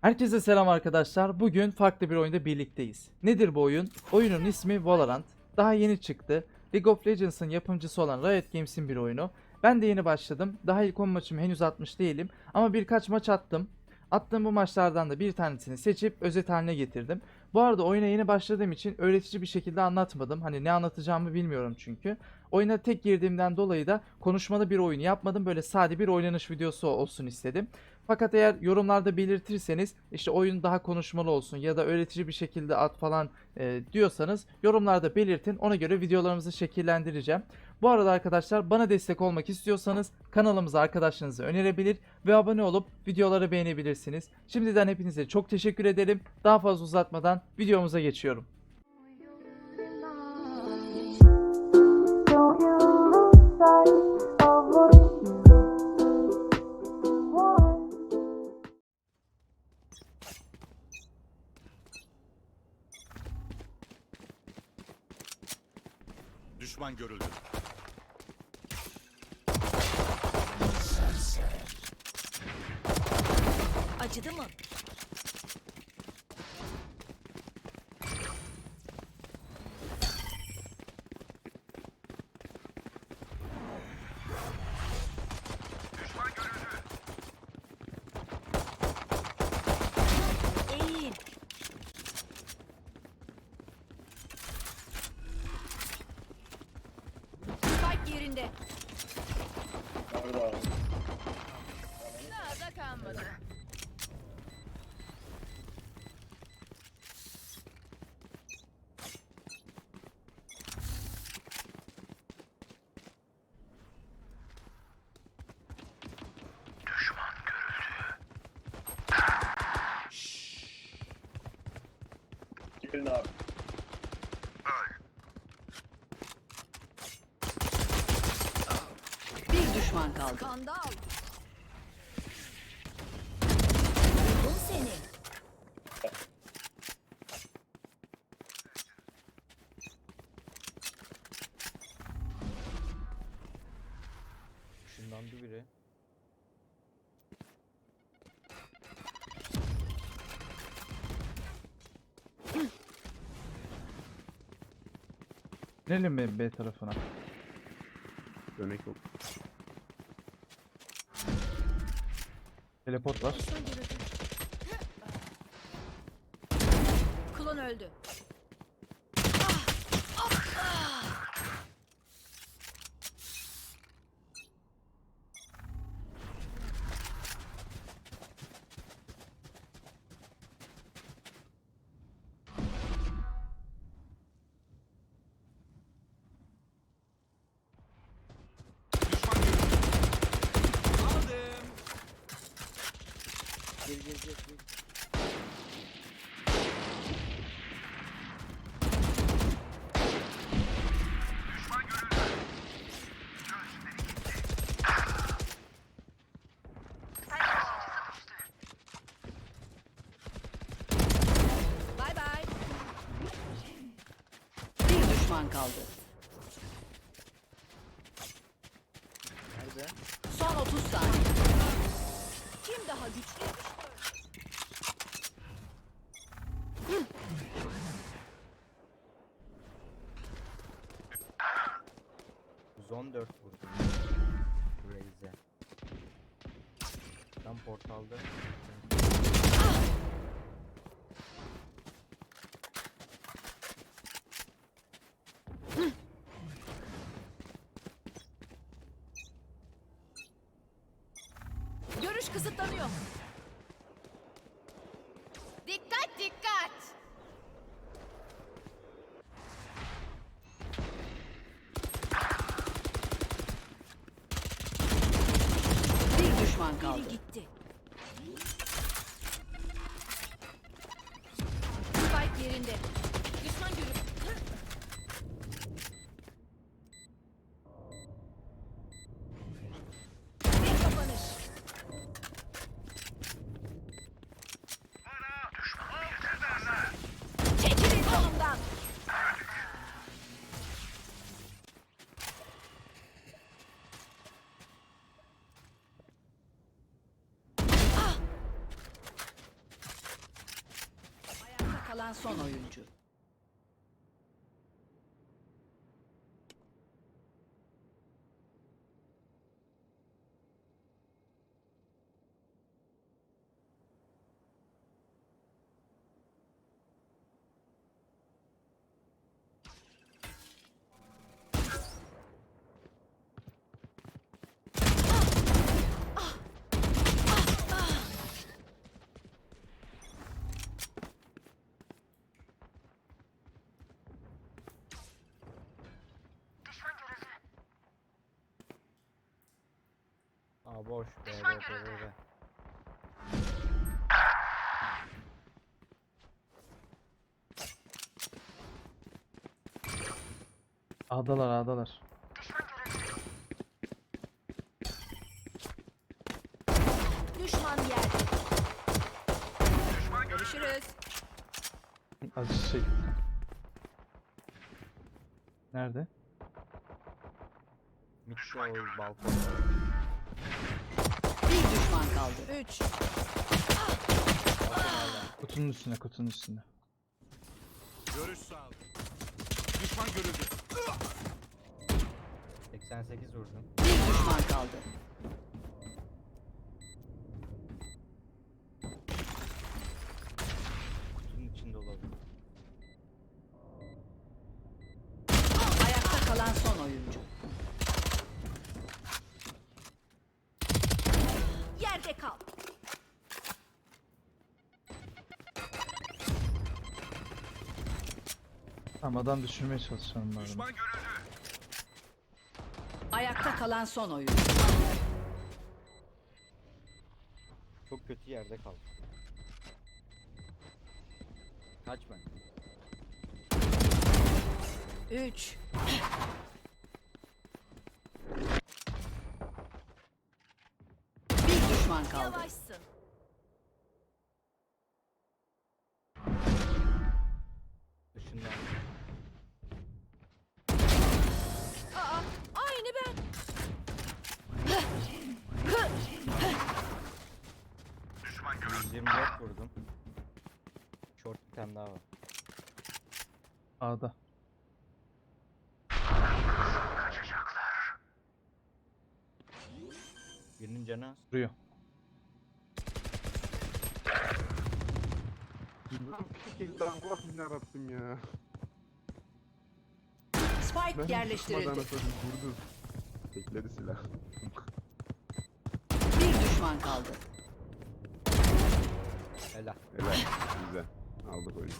Herkese selam arkadaşlar. Bugün farklı bir oyunda birlikteyiz. Nedir bu oyun? Oyunun ismi Valorant. Daha yeni çıktı. League of Legends'ın yapımcısı olan Riot Games'in bir oyunu. Ben de yeni başladım. Daha ilk 10 maçımı henüz atmış değilim. Ama birkaç maç attım. Attığım bu maçlardan da bir tanesini seçip özet haline getirdim. Bu arada oyuna yeni başladığım için öğretici bir şekilde anlatmadım. Hani ne anlatacağımı bilmiyorum çünkü. Oyuna tek girdiğimden dolayı da konuşmalı bir oyun yapmadım. Böyle sade bir oynanış videosu olsun istedim. Fakat eğer yorumlarda belirtirseniz işte oyun daha konuşmalı olsun ya da öğretici bir şekilde at falan e, diyorsanız yorumlarda belirtin. Ona göre videolarımızı şekillendireceğim. Bu arada arkadaşlar bana destek olmak istiyorsanız kanalımıza arkadaşlarınızı önerebilir ve abone olup videoları beğenebilirsiniz. Şimdiden hepinize çok teşekkür ederim. Daha fazla uzatmadan videomuza geçiyorum. Don't Düşman görüldü. Acıdı mı? Eğil. Spike yerinde. Daha da kalmadı. Gelin abi. Düşman kaldı. Skandal. Buldum seni. Işınlandı biri. Girelim mi B tarafına? Dönek yok. Teleport var. Klon öldü. Düşman kaldı. Nerede? Son 30 saniye. Kim daha güçlü? Zon 4 vurdu. Raze'e. Tam portalda. Görüş kısıtlanıyor. Dikkat dikkat. Bir düşman kaldı. gitti. Spike yerinde. Düşman görüldü. Bir kapanış. Çekilin yolumdan. Kalan son oyuncu. Boş. B, B, B, B, B. A'dalar A'dalar. Düşman yerde. Görüşürüz. Acı şey. Nerede? Mid'de o balkon. Bir düşman kaldı. Üç. Kutunun üstüne kutunun üstüne. Görüş sağlık. Düşman görüldü. 88 vurdum. Bir düşman kaldı. Kutunun içinde olabilir. Ayakta kalan son oyuncu. Tamam adam düşürmeye çalışıyorum bari. Düşman görüldü. Ayakta kalan son oyuncu. Çok kötü yerde kaldı. Kaç ben? Üç. Bir düşman kaldı. Dışından. 124 vurdum. Short bir tane daha var. A'da. Birinin canı. Duruyor. Lan Allah'ım yarabbim ya. Spike Ben yerleştirildi. tutmadan atladım, vurdu. Tekledi silah. Bir düşman kaldı. Helal. Helal. Güzel. Aldık oyunu.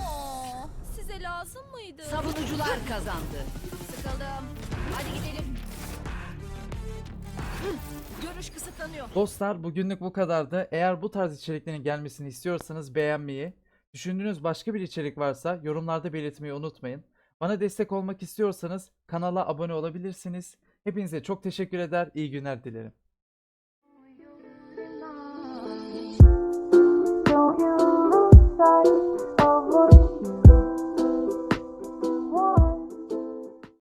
Oo, size lazım mıydı? Savunucular kazandı. Sıkıldım. Hadi gidelim. Görüş kısıtlanıyor. Dostlar bugünlük bu kadardı. Eğer bu tarz içeriklerin gelmesini istiyorsanız beğenmeyi, düşündüğünüz başka bir içerik varsa yorumlarda belirtmeyi unutmayın. Bana destek olmak istiyorsanız kanala abone olabilirsiniz. Hepinize çok teşekkür eder, iyi günler dilerim. Don't you sight